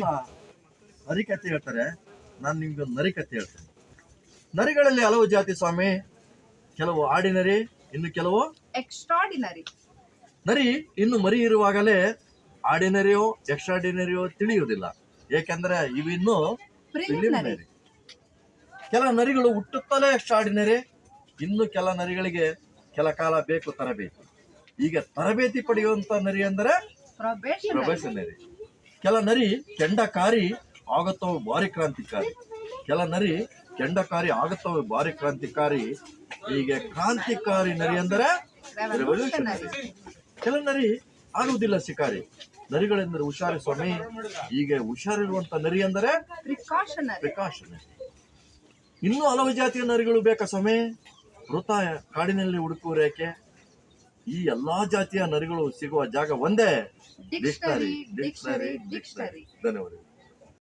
ಇವರೆಲ್ಲ ಹರಿಕತೆ ಹೇಳ್ತಾರೆ ನಾನು ನಿಮ್ಗೆ ಒಂದು ನರಿಕತೆ ಹೇಳ್ತೇನೆ. ನರಿಗಳಲ್ಲಿ ಹಲವು ಜಾತಿ ಸ್ವಾಮಿ ಕೆಲವು ಆಡಿನರಿ ಇನ್ನು ಕೆಲವು ಎಕ್ಸ್ಟ್ರಾಡಿನರಿ ನರಿ ಇನ್ನು ಮರಿ ಇರುವಾಗಲೇ ಆರ್ಡಿನರಿಯೋ ಎಕ್ಸ್ಟ್ರಾಡಿನರಿಯೋ ತಿಳಿಯುವುದಿಲ್ಲ. ಏಕೆಂದ್ರೆ ಇವಿನ್ನು ಪ್ರಿಲಿಮಿನರಿ. ಕೆಲ ನರಿಗಳು ಹುಟ್ಟುತ್ತಲೇ ಎಕ್ಸ್ಟ್ರಾಡಿನರಿ ಇನ್ನು ಕೆಲ ನರಿಗಳಿಗೆ ಕೆಲ ಕಾಲ ಬೇಕು ತರಬೇತಿ. ಈಗ ತರಬೇತಿ ಪಡೆಯುವಂತ ನರಿ ಅಂದರೆ ಪ್ರೊಬೆಷನರಿ ಕೆಲ ನರಿ ಕೆಂಡಕಾರಿ ಆಗುತ್ತವೆ ಭಾರಿ ಕ್ರಾಂತಿಕಾರಿ. ಕೆಲ ನರಿ ಕೆಂಡಕಾರಿ ಆಗುತ್ತವೆ ಭಾರಿ ಕ್ರಾಂತಿಕಾರಿ. ಹೀಗೆ ಕ್ರಾಂತಿಕಾರಿ ನರಿ ಅಂದರೆ ಕೆಲ ನರಿ ಆಗುವುದಿಲ್ಲ ಶಿಕಾರಿ. ನರಿಗಳೆಂದರೆ ಹುಷಾರಿ ಸ್ವಾಮಿ. ಹೀಗೆ ಹುಷಾರಿರುವಂತ ನರಿ ಅಂದರೆ ಪ್ರಿಕಾಷನರಿ ಇನ್ನೂ ಹಲವು ಜಾತಿಯ ನರಿಗಳು ಬೇಕಾ ಸ್ವಾಮಿ? ಮೃತ ಕಾಡಿನಲ್ಲಿ ಹುಡುಕುವುರೇಕೆ ಈ ಎಲ್ಲಾ ಜಾತಿಯ ನರಿಗಳು ಸಿಗುವ ಜಾಗ ಒಂದೇ ಡಿಕ್ಷನರಿ ಡಿಕ್ಷನರಿ ಡಿಕ್ಷನರಿ ಧನ್ಯವಾದಗಳು.